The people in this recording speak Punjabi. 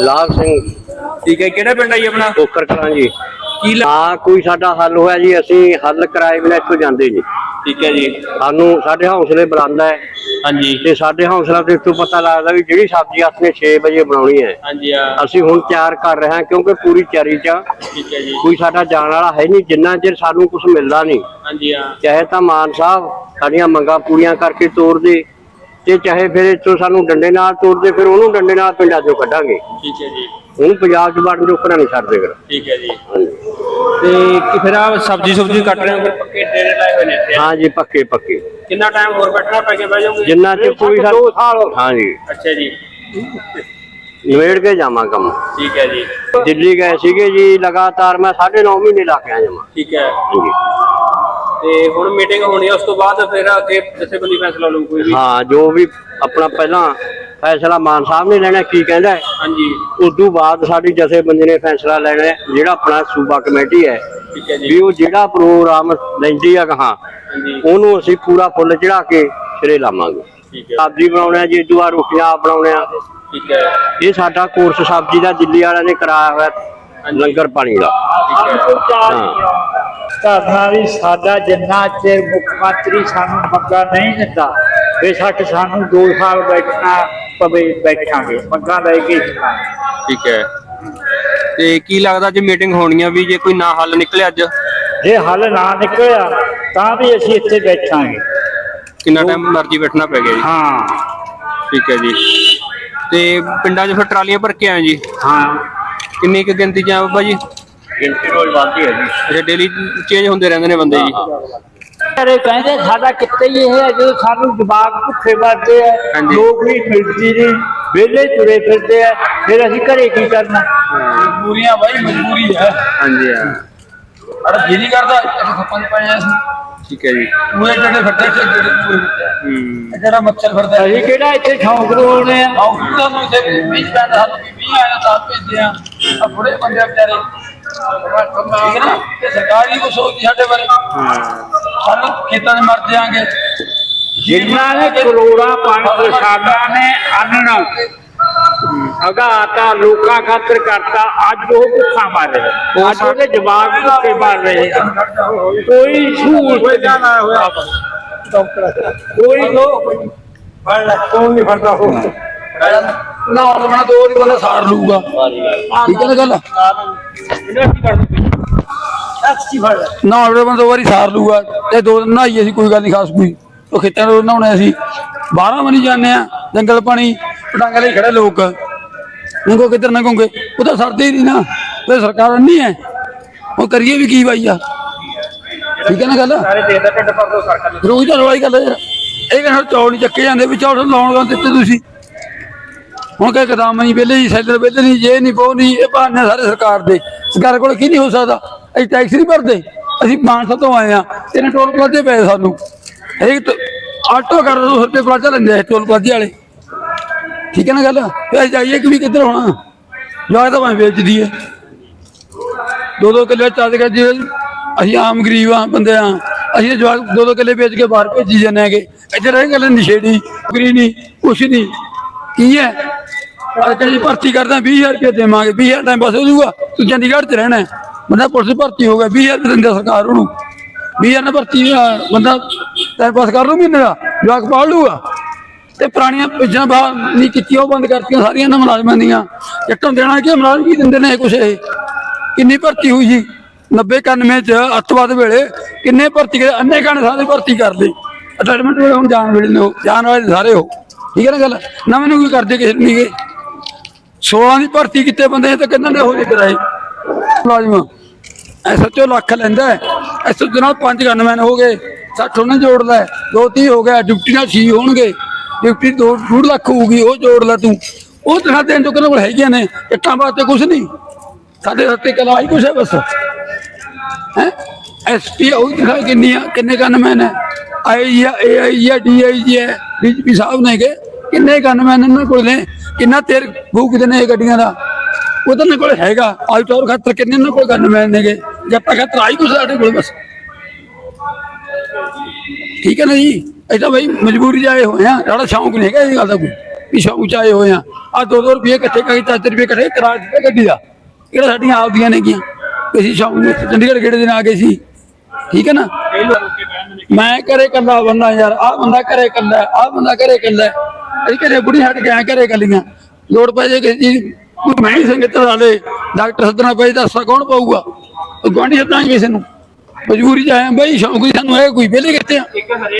ਲਾਭ ਸਿੰਘ। ਠੀਕ ਹੈ ਕਿਹੜਾ ਪਿੰਡ ਜੀ ਆਪਣਾ? ਕੋਕਰ ਕਲਾਂ ਜੀ। ਕੀ ਲਾ- ਹਾਂ ਕੋਈ ਸਾਡਾ ਹੱਲ ਹੋਇਆ ਜੀ ਅਸੀਂ ਹੱਲ ਕਰਾਏ ਬਿਨਾਂ ਇੱਥੋਂ ਜਾਂਦੇ ਜੀ ਠੀਕ ਹੈ ਜੀ। ਸਾਨੂੰ ਸਾਡੇ ਹੌਸਲੇ ਬੁਲੰਦ ਹੈ। ਹਾਂਜੀ। ਤੇ ਸਾਡੇ ਹੌਸਲਾ ਤੇ ਇੱਥੋਂ ਪਤਾ ਲੱਗਦਾ ਵੀ ਜਿਹੜੀ ਸਬਜ਼ੀ ਆਪਣੇ 6 ਵਜੇ ਬਣਾਉਣੀ ਹੈ। ਹਾਂਜੀ ਆ ਅਸੀਂ ਹੁਣ ਤਿਆਰ ਕਰ ਰਹੇ ਹਾਂ ਕਿਉਂਕਿ ਪੂਰੀ ਤਿਆਰੀ 'ਚ ਆ। ਠੀਕ ਹੈ ਜੀ। ਕੋਈ ਸਾਡਾ ਜਾਣ ਵਾਲਾ ਹੈ ਨਹੀਂ ਜਿੰਨਾ ਚਿਰ ਸਾਨੂੰ ਕੁਝ ਮਿਲਦਾ ਨਹੀਂ। ਹਾਂਜੀ ਆ ਚਾਹੇ ਤਾਂ ਮਾਨ ਸਾਹਿਬ ਸਾਡੀਆਂ ਮੰਗਾਂ ਪੂਰੀਆਂ ਕਰਕੇ ਤੋਰਦੇ ਤੇ ਚਾਹੇ ਫਿਰ ਇੱਥੋਂ ਸਾਨੂੰ ਡੰਡੇ ਨਾਲ ਤੋਰਦੇ ਫਿਰ ਉਹਨੂੰ ਡੰਡੇ ਨਾਲ ਪਿੰਡਾਂ ਚੋਂ ਕੱਢਾਂਗੇ। ਠੀਕ ਹੈ ਜੀ। ਹੁਣ ਪੰਜਾਬ 'ਚ ਵੜਨ ਜੋਕਰਾਂ ਨਹੀਂ ਛੱਡਦੇ ਫਿਰ। ਠੀਕ ਹੈ ਜੀ। ਤੇ ਕਿ ਫਿਰ ਆ ਸਬਜੀ ਸੁਬਜੀ ਕੱਟ ਰਹੇ ਹੋ? ਫਿਰ ਪੱਕੇ ਡੇਰੇ ਲਾਏ ਹੋਏ ਨੇ ਇੱਥੇ। ਹਾਂ ਜੀ ਪੱਕੇ ਪੱਕੇ। ਕਿੰਨਾ ਟਾਈਮ ਹੋਰ ਬੈਠਣਾ ਪੈ ਕੇ ਬਹਿ ਜਾਓਗੇ? ਜਿੰਨਾ ਚਿਰ ਕੋਈ ਸਾਲ। ਹਾਂ ਜੀ। ਅੱਛਾ ਜੀ। ਨਿਬੇੜ ਕੇ ਜਾਵਾਂ ਕੰਮ। ਠੀਕ ਹੈ ਜੀ। ਦਿੱਲੀ ਗਏ ਸੀਗੇ ਜੀ ਲਗਾਤਾਰ ਮੈਂ 9.5 ਮਹੀਨੇ ਲਾ ਕੇ ਆਇਆ ਜਮਾ ਠੀਕ ਹੈ। ਹਾਂਜੀ। ਤੇ ਹੁਣ ਮੀਟਿੰਗ ਹੋਣੀ ਹੈ ਉਸ ਤੋਂ ਬਾਅਦ ਫਿਰ ਅੱਗੇ ਜਥੇਬੰਦੀ ਫੈਸਲਾ ਲਊ ਕੋਈ ਵੀ। ਹਾਂ ਜੋ ਵੀ ਆਪਣਾ ਪਹਿਲਾਂ ਫੈਸਲਾ ਮਾਨ ਸਾਹਿਬ ਨੇ ਲੈਣਾ ਕੀ ਕਹਿੰਦਾ ਹੈ? ਹਾਂਜੀ। ਉਦੋਂ ਬਾਅਦ ਸਾਡੀ ਜਥੇਬੰਦੀ ਨੇ ਫੈਸਲਾ ਲੈਣਾ ਹੈ, ਜਿਹੜਾ ਆਪਣਾ ਸੂਬਾ ਕਮੇਟੀ ਹੈ। ਠੀਕ ਹੈ ਵੀ ਜੀ ਉਹ ਜਿਹੜਾ ਪ੍ਰੋਗਰਾਮ ਲੈਂਦੀ ਆ ਕਹਾਂ ਹਾਂਜੀ। ਉਹਨੂੰ ਅਸੀਂ ਪੂਰਾ ਫੁੱਲ ਚੜਾ ਕੇ ਸਿਰੇ ਲਾਵਾਂਗੇ। ਠੀਕ ਹੈ। ਸਬਜ਼ੀ ਬਣਾਉਣਾ ਜੀ ਦੁਆ ਰੋਟੀਆਂ ਬਣਾਉਣੇ ਆ। ਠੀਕ ਹੈ। ਇਹ ਸਾਡਾ ਕੋਰਸ ਸਬਜ਼ੀ ਦਾ ਦਿੱਲੀ ਵਾਲਿਆਂ ਨੇ ਕਰਾਇਆ ਹੋਇਆ ਲੰਗਰ ਪਾਣੀ ਦਾ। ਹਾਂ। ਧਰਨਾ ਵੀ ਸਾਡਾ ਜਿੰਨਾ ਚਿਰ ਮੁੱਖ ਮੰਤਰੀ ਸਾਨੂੰ ਮੰਗਾ ਨਹੀਂ ਦਿੰਦਾ ਬੇਸ਼ੱਕ ਸਾਨੂੰ 2 ਸਾਲ ਬੈਠਣਾ ਪਵੇ ਬੈਠਾਂਗੇ ਮੰਗਾ ਲੈ ਕੇ। ਠੀਕ ਹੈ। ਤੇ ਕੀ ਲੱਗਦਾ ਜੇ ਮੀਟਿੰਗ ਹੋਣੀ ਆ ਵੀ ਜੇ ਕੋਈ ਨਾ ਹੱਲ ਨਿਕਲੇ ਅੱਜ? ਜੇ ਹੱਲ ਨਾ ਨਿਕਲਿਆ ਤਾਂ ਵੀ ਅਸੀਂ ਇੱਥੇ ਬੈਠਾਂਗੇ। ਕਿੰਨਾ ਟਾਈਮ ਮਰਜ਼ੀ ਬੈਠਣਾ ਪੈ ਗਿਆ ਜੀ। ਹਾਂ। ਠੀਕ ਹੈ ਜੀ। ਤੇ ਪਿੰਡਾਂ 'ਚ ਫਿਰ ਟਰਾਲੀਆਂ ਭਰ ਕੇ ਆਏ ਜੀ? ਹਾਂ। ਕਿੰਨੀ ਕੁ ਗਿਣਤੀ 'ਚ ਆ ਬਾਬਾ ਜੀ? ਗਿਣਤੀ ਰੋਜ਼ ਵੱਧਦੀ ਹੈ ਜੀ। ਅੱਛਾ ਡੇਲੀ ਚੇਂਜ ਹੁੰਦੇ ਰਹਿੰਦੇ ਨੇ ਬੰਦੇ ਜੀ। ਅਰੇ ਕਹਿੰਦੇ ਸਾਡਾ ਕਿੱਤੇ ਹੀ ਇਹ ਹੈ ਜਦੋਂ ਸਾਨੂੰ ਦਿਮਾਗ ਭੁੱਖੇ ਮਰਦੇ ਆ ਹਾਂਜੀ। ਨੌਕਰੀ ਮਿਲਦੀ ਨਹੀਂ ਵਿਹਲੇ ਤੁਰੇ ਫਿਰਦੇ ਆ ਫਿਰ ਅਸੀਂ ਘਰੇ ਕੀ ਕਰਨਾ? ਮਜਬੂਰੀਆਂ ਬਾਈ ਮਜਬੂਰੀ ਹੈ। ਹਾਂਜੀ ਹਾਂ। ਅਰੇ ਜੀ ਨਹੀਂ ਕਰਦਾ ਅਸੀਂ ਖੱਪਾਂ 'ਚ ਪਏ ਆ ਅਸੀਂ। ਠੀਕ ਹੈ ਜੀ। ਪੂਰੇ ਜਿਹੜੇ ਫਿਰਦੇ ਤੇ ਜਿਹੜੇ ਪੂਰੇ ਆ। ਹੂੰ। ਇਹ ਜਿਹੜਾ ਮੱਛਰ ਫਿਰਦਾ ਅਸੀਂ ਕਿਹੜਾ ਇੱਥੇ ਸ਼ੌਂਕ ਰੋਣੇ ਆ? ਆਉਂ ਕਿਹਦਾ ਨੂੰ ਤੇ ਵਿੱਚ ਪੈਂਦਾ ਹੱਥ ਵੀ 20 ਆਇਆ ਤਾਂ ਭੇਜਦੇ ਆ। ਆ ਬੁੜੇ ਬੰਦੇ ਵਿਚਾਰੇ। ਠੀਕ ਹੈ ਨਾ? ਤੇ ਸਰਕਾਰ ਹੀ ਕੁਛ ਸੋਚਦੀ ਸਾਡੇ ਬਾਰੇ। ਸਾਨੂੰ ਖੇਤਾਂ 'ਚ ਮਰ ਜਾਾਂਗੇ ਜਿਨ੍ਹਾਂ ਨੇ ਕਰੋੜਾਂ ਪੰਜ ਪ੍ਰਸ਼ਾਦਾਂ ਨੇ ਅੰਨ ਅਗਾਤਾ ਲੋਕਾਂ ਖਾਤਰ ਕਰਤਾ ਅੱਜ ਉਹ ਭੁੱਖਾ ਮਰ ਰਿਹਾ ਅੱਜ ਉਹਦੇ ਜਵਾਬ ਭੁੱਖੇ ਮਰ ਰਹੇ ਆ। ਕੋਈ ਸਹੂਲਤ ਨਾ ਹੋਇਆ। ਕੋਈ ਫੜ ਲੈ ਕੌਣ ਨਹੀਂ ਫੜਦਾ ਹੋ ਨਾ ਉਹ ਬਣਾ ਦੋ ਦੀ ਬੰਦਾ ਸਾੜ ਲੂਗਾ ਠੀਕ ਹੈ ਨਾ ਗੱਲ? ਨਾ ਉਹਦੇ ਬੰਦਾ ਵਾਰੀ ਸਾਰ ਲੂਗਾ ਤੇ ਦੋ ਦਿਨ ਨਹਾਈਏ ਅਸੀਂ ਕੋਈ ਗੱਲ ਨਹੀਂ ਖਾਸ ਕੋਈ। ਉਹ ਖੇਤਾਂ ਨੂੰ ਨਹਾਉਣੇ ਅਸੀਂ। ਬਾਹਰਾਂ ਮਨੀ ਜਾਂਦੇ ਆ ਜੰਗਲ ਪਾਣੀ ਪਟਾਂਗੇ ਲਈ ਖੜੇ ਲੋਕ। ਲੰਘੋ ਕਿੱਧਰ ਲੰਘੋਗੇ ਉਹ ਤਾਂ ਸਰਦੇ ਹੀ ਨਹੀਂ ਨਾ। ਤੇ ਸਰਕਾਰ ਨਹੀਂ ਹੈ। ਉਹ ਕਰੀਏ ਵੀ ਕੀ ਬਾਈ ਆ? ਠੀਕ ਹੈ ਨਾ ਗੱਲ? ਸਾਰੇ ਦੇਸ਼ ਦਾ ਢਿੱਡ ਭਰ ਸਰਕਾਰ ਨੂੰ। ਰੋਜ਼ ਦਾ ਰੋਈ ਗੱਲ ਹੈ ਯਾਰ। ਇਹ ਕਹਿੰਦਾ ਚੌਲ ਨਹੀਂ ਚੱਕੇ ਜਾਂਦੇ ਵੀ ਚੌਲ ਲਾਉਣ ਗਾ ਦਿੱਤੇ ਤੁਸੀਂ। ਹੁਣ ਕਹੇ ਕਦਮ ਨਹੀਂ ਵਿਹਲੇ ਜੀ, ਸੈਲਰ ਵੇਲੇ ਨਹੀਂ, ਜੇ ਨਹੀਂ ਬੋ ਨਹੀਂ, ਇਹ ਬਹਾਨੇ ਸਾਰੇ ਸਰਕਾਰ ਦੇ। ਸਰਕਾਰ ਕੋਲ ਕੀ ਨਹੀਂ ਹੋ ਸਕਦਾ? ਅਸੀਂ ਟੈਕਸ ਨਹੀਂ ਭਰਦੇ। ਅਸੀਂ ਮਾਨਸਾ ਤੋਂ ਆਏ ਆ ਤਿੰਨ ਟੋਲ ਪਲਾਜ਼ੇ ਪਏ ਸਾਨੂੰ। ਇੱਕ ਆਟੋ ਕਰ 200 ਰੁਪਏ ਪਲਾਜ਼ਾ ਲੈਂਦੇ ਟੋਲ ਪਲਾਜ਼ੇ ਵਾਲੇ। ਠੀਕ ਹੈ ਨਾ ਗੱਲ? ਫਿਰ ਅਸੀਂ ਜਾਈਏ ਕਿ ਵੀ ਕਿੱਧਰ ਹੋਣਾ? ਜਾ ਤਾਂ ਮੈਂ ਵੇਚਦੀ ਹੈ ਦੋ ਦੋ ਕਿੱਲੇ ਚੱਲ ਕੇ ਜੇ ਅਸੀਂ ਆਮ ਗਰੀਬ ਆ ਬੰਦੇ ਆ ਅਸੀਂ ਤਾਂ ਦੋ ਦੋ ਕਿੱਲੇ ਵੇਚ ਕੇ ਬਾਹਰ ਭੇਜੀ ਜਾਂਦੇ ਹੈਗੇ। ਇੱਥੇ ਰਹਿ ਗੱਲ ਨਸ਼ੇੜੀ ਗਰੀ ਨਹੀਂ ਕੁਛ ਨਹੀਂ ਕੀ ਹੈ? ਅੱਜ ਜੀ ਭਰਤੀ ਕਰਦਾ 20000 ਰੁਪਏ ਦੇਵਾਂਗੇ 20000 ਟਾਈਮ ਬਸ ਹੋ ਜਾਊਗਾ ਤੂੰ ਚੰਡੀਗੜ੍ਹ 'ਚ ਰਹਿਣਾ ਬੰਦਾ ਪੁਲਿਸ ਭਰਤੀ ਹੋ ਗਿਆ 20000 ਦਿੰਦਾ ਸਰਕਾਰ ਉਹਨੂੰ। 20000 ਨਾਲ ਭਰਤੀ ਬੰਦਾ ਟਾਈਮ ਪਾਸ ਕਰ ਲੂ ਮਹੀਨੇ ਦਾ, ਜਵਾਕ ਪਾਲ ਲੂਗਾ ਤੇ ਪੁਰਾਣੀਆਂ ਪਿੱਛਾਂ ਬਾਹਰ ਨਹੀਂ ਕੀਤੀਆਂ, ਉਹ ਬੰਦ ਕਰਤੀਆਂ ਸਾਰੀਆਂ ਨਾ ਮੁਲਾਜ਼ਮਾਂ ਦੀਆਂ। ਜੱਟਾਂ ਦੇਣਾ ਕਿ ਮੁਲਾਜ਼ਮ ਕੀ ਦਿੰਦੇ ਨੇ ਕੁਛ ਇਹ? ਕਿੰਨੀ ਭਰਤੀ ਹੋਈ ਜੀ? 90 91 ਚ, ਅੱਤਵਾਦ ਵੇਲੇ ਕਿੰਨੇ ਭਰਤੀ ਅੰਨੇ ਕਾਣੇ ਸਾਰੇ ਭਰਤੀ ਕਰ ਲਈ ਅਟੈਚਮੈਂਟ ਹੁਣ ਜਾਣ ਵੇਲੇ ਨੇ ਜਾਣ ਵਾਲੇ ਸਾਰੇ ਹੋ ਠੀਕ ਹੈ ਨਾ ਗੱਲ? ਨਾ ਮੈਨੂੰ ਕੋਈ ਕਰਦੇ ਕਿਸੇ ਨਹੀਂ ਗਏ 16 ਦੀ ਭਰਤੀ ਕੀਤੇ ਬੰਦੇ ਤਾਂ ਕਿੰਨਾਂ ਦੇ ਹੋ ਜੇ ਕਰਾਏ? ਮੁਲਾਜ਼ਮ ਐਸਐਚਓ ਲੱਖ ਲੈਂਦਾ ਐਸਐਚਓ ਨਾਲ ਪੰਜ ਗਨਮੈਨ ਹੋ ਗਏ 60 ਉਹਨੇ ਜੋੜ ਲੈ ਦੋ ਤੀਹ ਹੋ ਗਿਆ ਡਿਪਟੀ ਨਾਲ 6 ਹੋਣਗੇ। ਡਿਪਟੀ ਦੋ, ਡੂਢ ਲੱਖ ਹੋਊਗੀ, ਉਹ ਜੋੜ ਲੈ ਤੂੰ। ਉਹ ਤਰ੍ਹਾਂ ਦੇਣ ਤੋਂ ਕਿਹਨਾਂ ਕੋਲ ਹੈਗੀਆਂ ਨੇ ਇੱਟਾਂ ਵਾਸਤੇ ਕੁਝ ਨਹੀਂ। ਸਾਡੇ ਹੱਥੇ ਕਲਾ ਹੀ ਕੁਛ ਹੈ ਬਸ। ਹੈ? ਐਸਪੀ ਉਹ ਦਿਖਾ ਕਿੰਨੀ ਆ, ਕਿੰਨੇ ਗਨਮੈਨ ਹੈ। ਆਈ ਆ ਏਆਈ ਆ ਡੀਆਈਜੀ ਹੈ ਡੀਜੀਪੀ ਸਾਹਿਬ ਨੇ ਕਿ ਕਿੰਨੇ ਗਨਮੈਨ ਇਹਨਾਂ ਕੋਲ ਨੇ? ਕਿੰਨਾ ਤੇਰ ਫੂਕਦੇ ਨੇ ਇਹ ਗੱਡੀਆਂ ਦਾ? ਉਹਦੇ ਨਾਲ ਕੋਲ ਹੈਗਾ। ਆਊਟਡੋਰ ਖਾਤਰ ਕਿੰਨੇ ਇਹਨਾਂ ਕੋਲ ਗਨਮੈਨ ਨੇਗੇ? ਜੱਟਾ ਖਾਤਰ ਆਈ ਕੁਛ ਸਾਡੇ ਕੋਲ ਬਸ। ਠੀਕ ਹੈ ਨਾ ਜੀ? ਅਸੀਂ ਤਾਂ ਬਈ ਮਜਬੂਰੀ ਜਾਏ ਹੋਏ ਆ ਸਾਡਾ ਸ਼ੌਂਕ ਨਹੀਂ ਹੈਗਾ ਇਹ ਗੱਲ ਦਾ ਕੋਈ। ਵੀ ਸ਼ੌਕ ਚ ਹੋਏ ਆ ਆ 2-2 ਰੁਪਏ ਇਕੱਠੇ ਕਰਕੇ 4 ਰੁਪਏ ਇਕੱਠੇ ਕਰਾ ਦਿੱਤੇ ਗੱਡੀ ਦਾ। ਕਿਹੜਾ ਸਾਡੀਆਂ ਆਪਦੀਆਂ ਨੇਗੀਆਂ? ਵੀ ਅਸੀਂ ਸ਼ੌਕ ਚੰਡੀਗੜ੍ਹ ਗੇੜੇ ਦੇ ਨਾਲ ਆ ਗਏ ਸੀ? ਠੀਕ ਹੈ ਨਾ? ਮੈਂ ਘਰੇ ਕੱਲਾ ਬੰਦਾ ਯਾਰ। ਆਹ ਬੰਦਾ ਘਰੇ ਕੱਲਾ ਆਹ ਬੰਦਾ ਘਰੇ ਕੱਲਾ ਅਸੀਂ ਘਰੇ ਬੁੜੀ ਹਟ ਗਿਆ ਘਰੇ ਕੱਲੀਆਂ। ਲੋੜ ਪੈ ਜੇ ਕਿਸੇ ਚੀਜ਼ ਮੈਂ ਹੀ ਸੰਗਤ ਵਾਲੇ ਡਾਕਟਰ ਸੱਦਣਾ ਪਏ ਤਾਂ ਦੱਸਾ ਕੌਣ ਪਾਊਗਾ? ਗਵਾਂਢੀ ਸੱਦਾਂ ਕਿਸੇ ਨੂੰ। ਮਜਬੂਰੀ ਚ ਆਏ ਬਈ ਸ਼ੌਂਕ ਹੀ ਸਾਨੂੰ ਹੈ ਕੋਈ, ਵਿਹਲੇ ਕਿੱਥੇ ਆ?